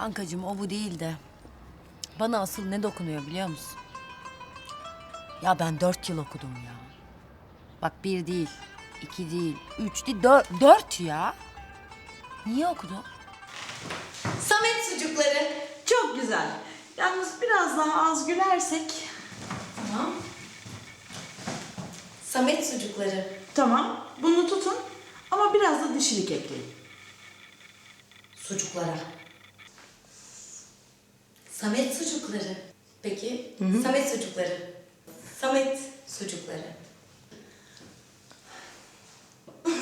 Kankacığım o bu değil de. Bana asıl ne dokunuyor biliyor musun? Ya ben dört yıl okudum ya. Bak bir değil, iki değil, üç değil, dört, dört ya. Niye okudum? Samet sucukları. Çok güzel. Yalnız biraz daha az gülersek. Tamam. Samet sucukları. Tamam. Bunu tutun. Ama biraz da dişilik ekleyin. Sucuklara. Samet sucukları. Peki. Samet sucukları. Samet sucukları.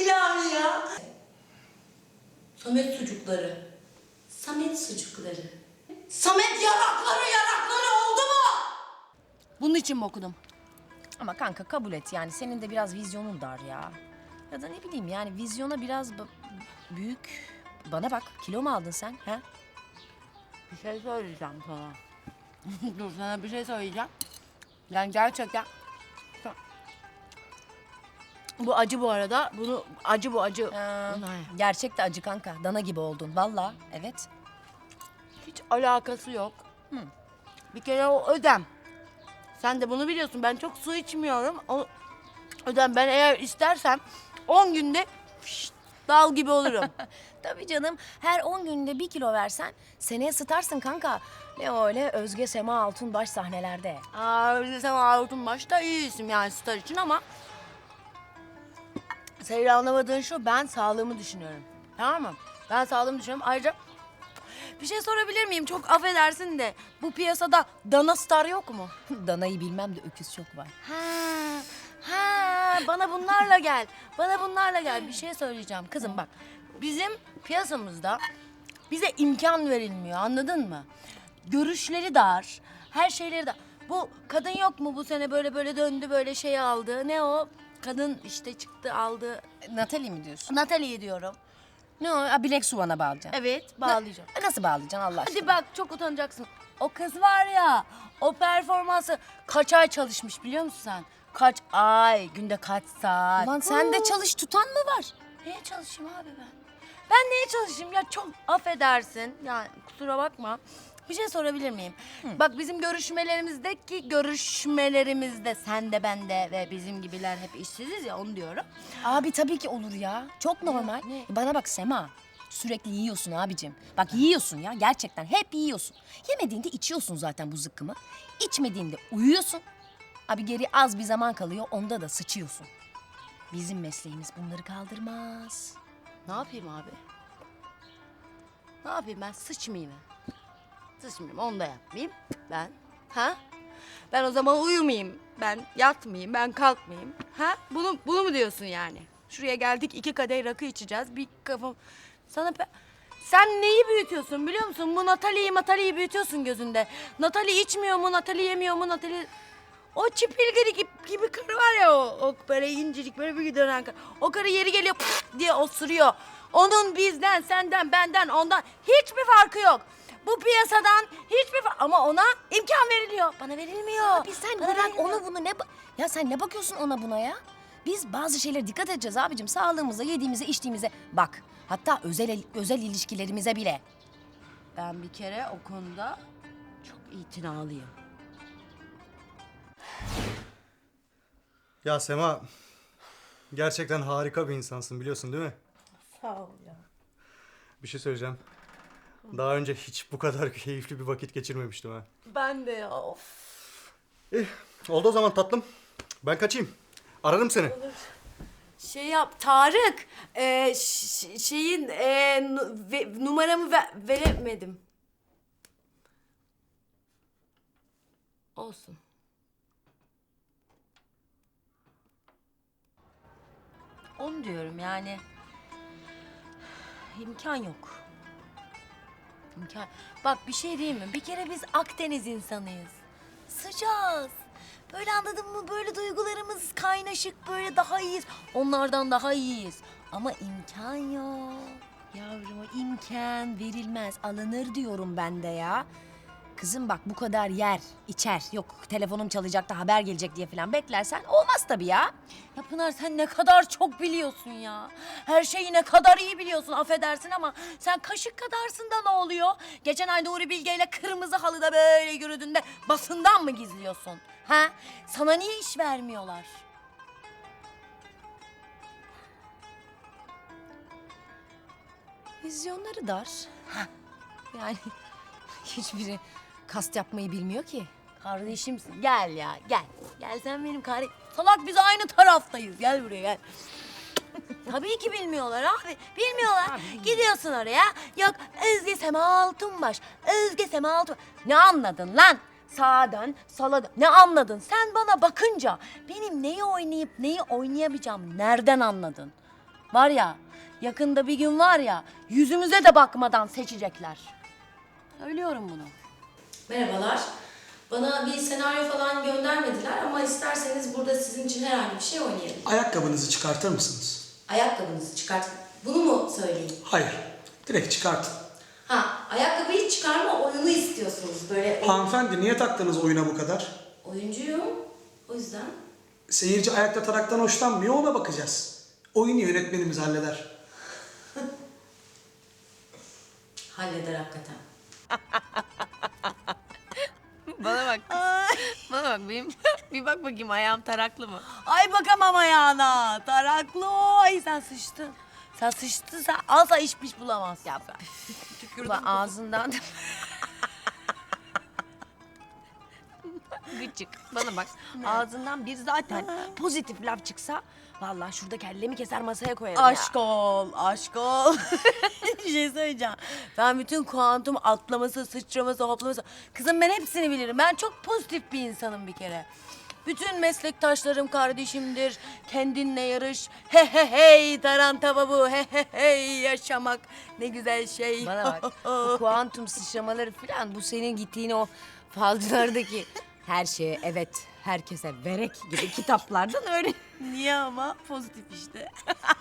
İlahi ya. Samet sucukları. Samet sucukları. Samet yarakları yarakları oldu mu? Bunun için mi okudum? Ama kanka kabul et yani senin de biraz vizyonun dar ya. Ya da ne bileyim yani vizyona biraz b- büyük. Bana bak kilo mu aldın sen? He? Bir şey söyleyeceğim sana. Dur sana bir şey söyleyeceğim. Yani gerçekten... Bu acı bu arada. Bunu acı bu acı. gerçek de acı kanka. Dana gibi oldun. Valla evet. Hiç alakası yok. Bir kere o ödem. Sen de bunu biliyorsun. Ben çok su içmiyorum. O ödem ben eğer istersem 10 günde fışt, dal gibi olurum. Tabii canım. Her 10 günde bir kilo versen seneye sıtarsın kanka. Ne öyle Özge Sema Altunbaş sahnelerde. Aa Özge Sema Altunbaş da iyi isim yani star için ama... Senin anlamadığın şu ben sağlığımı düşünüyorum. Tamam mı? Ben sağlığımı düşünüyorum. Ayrıca bir şey sorabilir miyim? Çok affedersin de bu piyasada dana star yok mu? Danayı bilmem de öküz çok var. Ha, ha bana bunlarla gel. Bana bunlarla gel. Bir şey söyleyeceğim kızım bak. Bizim piyasamızda bize imkan verilmiyor anladın mı? Görüşleri dar, her şeyleri dar. Bu kadın yok mu bu sene böyle böyle döndü böyle şey aldı. Ne o? Kadın işte çıktı aldı. Natalie mi diyorsun? Natalie'yi diyorum. Ne o? Ha, bilek suvana bağlayacaksın. Evet bağlayacağım. Na- Nasıl bağlayacaksın Allah aşkına? Hadi bak çok utanacaksın. O kız var ya, o performansı kaç ay çalışmış biliyor musun sen? Kaç ay, günde kaç saat? Ulan sen de çalış tutan mı var? Neye çalışayım abi ben? Ben neye çalışayım ya çok affedersin. Yani kusura bakma. Bir şey sorabilir miyim? Bak bizim görüşmelerimizdeki görüşmelerimizde sen de ben de ve bizim gibiler hep işsiziz ya onu diyorum. Abi tabii ki olur ya. Çok normal. ne? Bana bak Sema. Sürekli yiyorsun abicim. Bak yiyorsun ya gerçekten hep yiyorsun. Yemediğinde içiyorsun zaten bu zıkkımı. İçmediğinde uyuyorsun. Abi geri az bir zaman kalıyor onda da sıçıyorsun. Bizim mesleğimiz bunları kaldırmaz. Ne yapayım abi? Ne yapayım ben sıçmayayım mı? Sıçmayayım onu da yapmayayım ben. Ha? Ben o zaman uyumayayım. Ben yatmayayım, ben kalkmayayım. Ha? Bunu, bunu mu diyorsun yani? Şuraya geldik iki kadeh rakı içeceğiz. Bir kafam... Sana pe- Sen neyi büyütüyorsun biliyor musun? Bu Natalie'yi Natalie'yi büyütüyorsun gözünde. Natalie içmiyor mu, Natalie yemiyor mu, Natalie... O çipilgiri gibi, gibi karı var ya o, o böyle incecik böyle bir dönen karı. O karı yeri geliyor pıf diye osuruyor. Onun bizden, senden, benden, ondan hiçbir farkı yok. Bu piyasadan hiçbir fa- ama ona imkan veriliyor. Bana verilmiyor. Abi sen Bana bırak verilmiyor. onu bunu ne... ba- Ya sen ne bakıyorsun ona buna ya? Biz bazı şeylere dikkat edeceğiz abicim. Sağlığımıza, yediğimize, içtiğimize. Bak hatta özel özel ilişkilerimize bile. Ben bir kere o konuda çok itinalıyım. Ya Sema, gerçekten harika bir insansın biliyorsun değil mi? Sağ ol ya. Bir şey söyleyeceğim. Daha önce hiç bu kadar keyifli bir vakit geçirmemiştim ha. Ben de ya of. Eh, oldu o zaman tatlım. Ben kaçayım. Ararım seni. Şey yap Tarık. e, ş- şeyin e, nu- ve- numaramı ve- veremedim. Olsun. Onu diyorum yani. İmkan yok. İmkan. Bak bir şey diyeyim mi? Bir kere biz Akdeniz insanıyız. Sıcağız. Böyle anladın mı? Böyle duygularımız kaynaşık, böyle daha iyiyiz. Onlardan daha iyiyiz. Ama imkan yok. Yavrum imkan verilmez. Alınır diyorum ben de ya. Kızım bak bu kadar yer, içer, yok telefonum çalacak da haber gelecek diye falan beklersen olmaz tabii ya. Ya Pınar sen ne kadar çok biliyorsun ya. Her şeyi ne kadar iyi biliyorsun affedersin ama sen kaşık kadarsın da ne oluyor? Geçen ay Nuri Bilge ile kırmızı halıda böyle yürüdüğünde basından mı gizliyorsun? Ha? Sana niye iş vermiyorlar? Vizyonları dar. Yani hiçbiri kast yapmayı bilmiyor ki. Kardeşimsin gel ya gel. Gel sen benim kardeş. Salak biz aynı taraftayız gel buraya gel. Tabii ki bilmiyorlar abi. Bilmiyorlar. Gidiyorsun oraya. Yok Özge Sema Altunbaş. Özge Sema Altunbaş. Ne anladın lan? Sağa dön, sola dön. Ne anladın? Sen bana bakınca benim neyi oynayıp neyi oynayamayacağım nereden anladın? Var ya yakında bir gün var ya yüzümüze de bakmadan seçecekler. Söylüyorum bunu. Merhabalar. Bana bir senaryo falan göndermediler ama isterseniz burada sizin için herhangi bir şey oynayalım. Ayakkabınızı çıkartır mısınız? Ayakkabınızı çıkart. Bunu mu söyleyeyim? Hayır. Direkt çıkartın. Ha, ayakkabıyı çıkarma oyunu istiyorsunuz. Böyle Hanımefendi niye taktınız oyuna bu kadar? oyuncuyum. O yüzden. Seyirci ayakta taraktan hoşlanmıyor ona bakacağız. Oyunu yönetmenimiz halleder. Halleder hakikaten. Bak. Bana bak benim. bir bak bakayım ayağım taraklı mı? Ay bakamam ayağına. Taraklı o. Ay sen sıçtın. Sen sıçtın sen asla iş piş bulamazsın. Ya ben. Ulan ağzından Gıcık. Bana bak. ağzından bir zaten pozitif laf çıksa vallahi şurada kellemi keser masaya koyarım Aşk ya. ol, aşk ol. bir şey söyleyeceğim. Ben bütün kuantum atlaması, sıçraması, hoplaması... Kızım ben hepsini bilirim. Ben çok pozitif bir insanım bir kere. Bütün meslektaşlarım kardeşimdir. Kendinle yarış. He he hey tarantava bu. He he hey yaşamak. Ne güzel şey. Bana bak bu kuantum sıçramaları falan bu senin gittiğin o falcılardaki her şeye evet herkese verek gibi kitaplardan öyle. Niye ama? Pozitif işte.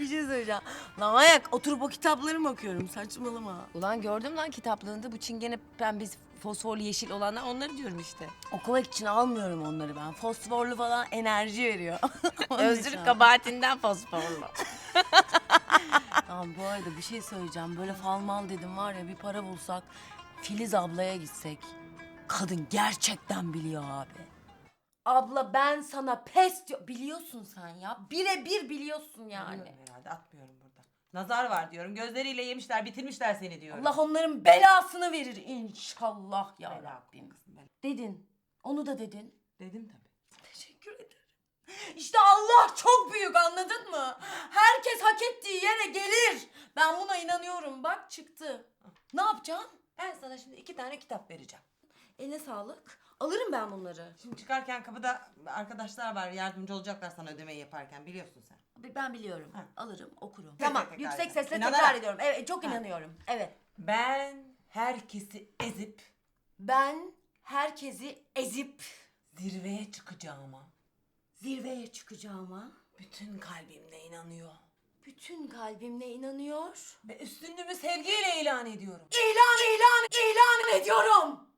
bir şey söyleyeceğim. Lan ayak oturup o kitapları mı okuyorum? Saçmalama. Ulan gördüm lan kitaplığında bu çingene pembesi fosforlu yeşil olanlar onları diyorum işte. Okumak için almıyorum onları ben. Fosforlu falan enerji veriyor. Onun için Özür al- kabahatinden fosforlu. Tamam bu arada bir şey söyleyeceğim. Böyle fal mal dedim var ya bir para bulsak Filiz ablaya gitsek. Kadın gerçekten biliyor abi. Abla ben sana pes diyor. Biliyorsun sen ya. Birebir biliyorsun yani. Atmıyorum burada. Nazar var diyorum. Gözleriyle yemişler, bitirmişler seni diyorum. Allah onların belasını verir inşallah ya Bela Rabbim. kızım, bela. Dedin. Onu da dedin. Dedim tabii. Teşekkür ederim. İşte Allah çok büyük anladın mı? Herkes hak ettiği yere gelir. Ben buna inanıyorum. Bak çıktı. Ne yapacağım? Ben sana şimdi iki tane kitap vereceğim. Eline sağlık. Alırım ben bunları. Şimdi çıkarken kapıda arkadaşlar var yardımcı olacaklar sana ödemeyi yaparken biliyorsun sen. Ben biliyorum. Ha. Alırım, okurum. Tekrar tamam, tekrar yüksek edin. sesle İnanarak. tekrar ediyorum. Evet, çok inanıyorum. Evet. Ben herkesi ezip Ben herkesi ezip zirveye çıkacağıma zirveye çıkacağıma bütün kalbimle inanıyor. bütün kalbimle inanıyor. Ve üstünlüğümü sevgiyle ilan ediyorum. İlan, ilan, ilan ediyorum.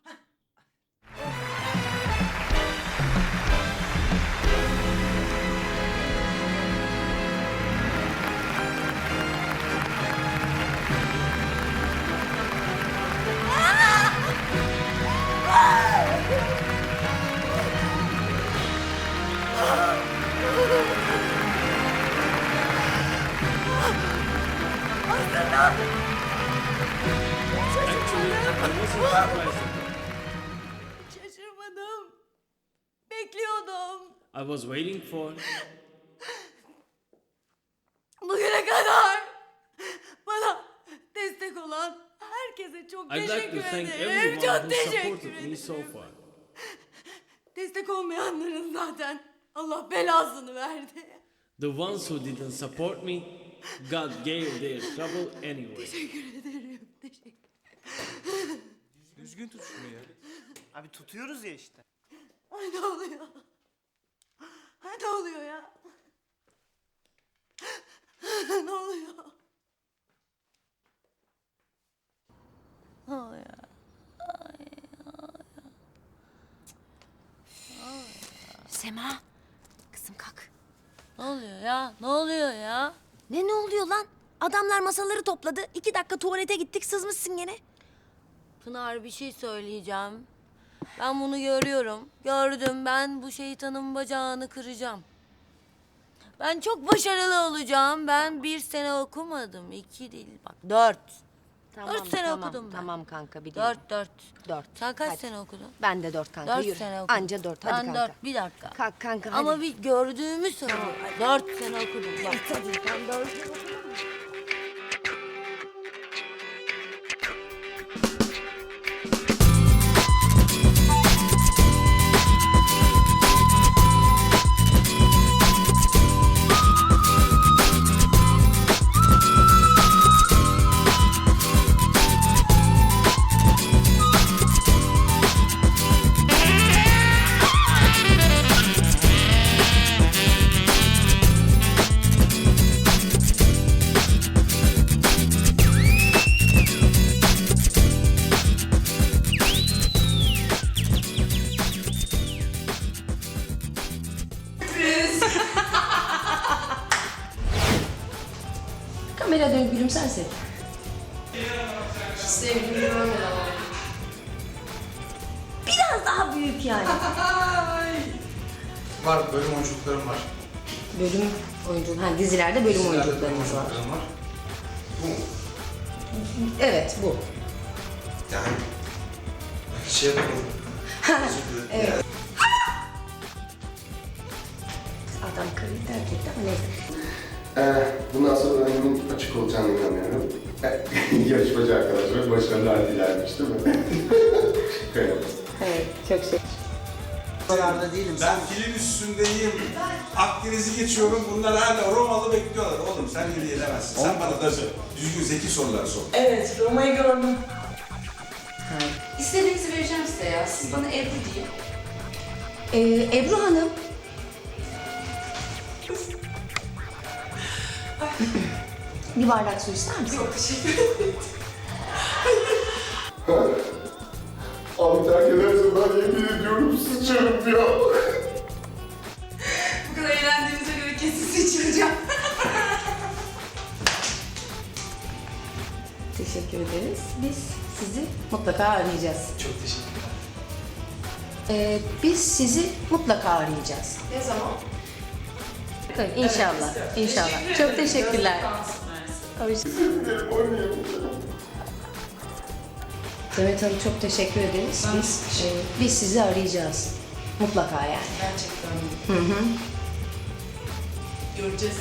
Şaşırmadım. Bekliyordum. I was waiting for. Bugüne kadar bana destek olan herkese çok I'd like teşekkür to thank ederim. everyone Çok who teşekkür supported me ederim. so far. Destek olmayanların zaten Allah belasını verdi. The ones who didn't support me, God gave their trouble anyway. Teşekkür ederim. Teşekkür. Düzgün tut şunu ya. Abi tutuyoruz ya işte. Ay ne oluyor? Ay ne oluyor ya? ne oluyor? Ne oluyor? Ay, Sema. Kızım kalk. Ne oluyor ya? Ne oluyor ya? Ne ne oluyor lan? Adamlar masaları topladı. İki dakika tuvalete gittik sızmışsın gene. Pınar bir şey söyleyeceğim. Ben bunu görüyorum. Gördüm ben bu şeytanın bacağını kıracağım. Ben çok başarılı olacağım. Ben bir sene okumadım. iki değil bak dört. Dört sene tamam, okudum ben. Tamam kanka biliyorum. Dört dört. Dört. Sen kaç Hadi. sene okudun? Ben de dört kanka Dört yürü. sene okudum. Anca dört hadi ben kanka. dört bir dakika. Kalk kanka hadi. Ama bir gördüğümü söylüyorum. Dört sene okudum. Bak. Ben dört sene okudum. Kamera dön gülümserse. Biraz daha büyük yani. Var, bölüm oyunculuklarım var. Bölüm oyuncu, ha dizilerde bölüm oyunculuklarımız var. Oyunculuklarım var. Bu mu? Evet bu. Yani şey yapalım. Özür dilerim. Evet. Adam karıyı terk etti ama neyse. Ee, bundan sonra önümün açık olacağına inanıyorum. Yarışmacı arkadaşlar başarılar dilermiş değil mi? evet. Evet çok şey. Buralarda değilim. Ben film üstündeyim. Akdeniz'i geçiyorum. Bunlar hala Romalı bekliyorlar. Oğlum sen yürü edemezsin. Sen bana da düzgün zeki sorular sor. Evet Roma'yı gördüm. İstediğinizi vereceğim size ya. Siz bana Ebru deyin. Ee, Ebru Hanım. Bir bardak su ister misin? Yok. Abi terk edersen ben yemin ediyorum sıçarım ya. Bu kadar eğlendiğinize göre kesin sıçrayacağım. Teşekkür ederiz. Biz sizi mutlaka arayacağız. Çok teşekkürler. Ee, biz sizi mutlaka arayacağız. Ne zaman? İnşallah. İnşallah. Çok teşekkürler. Oynayamayacağım. Demet Hanım çok teşekkür ederiz. Biz, e, biz sizi arayacağız. Mutlaka yani. Gerçekten. Hı hı. Göreceğiz.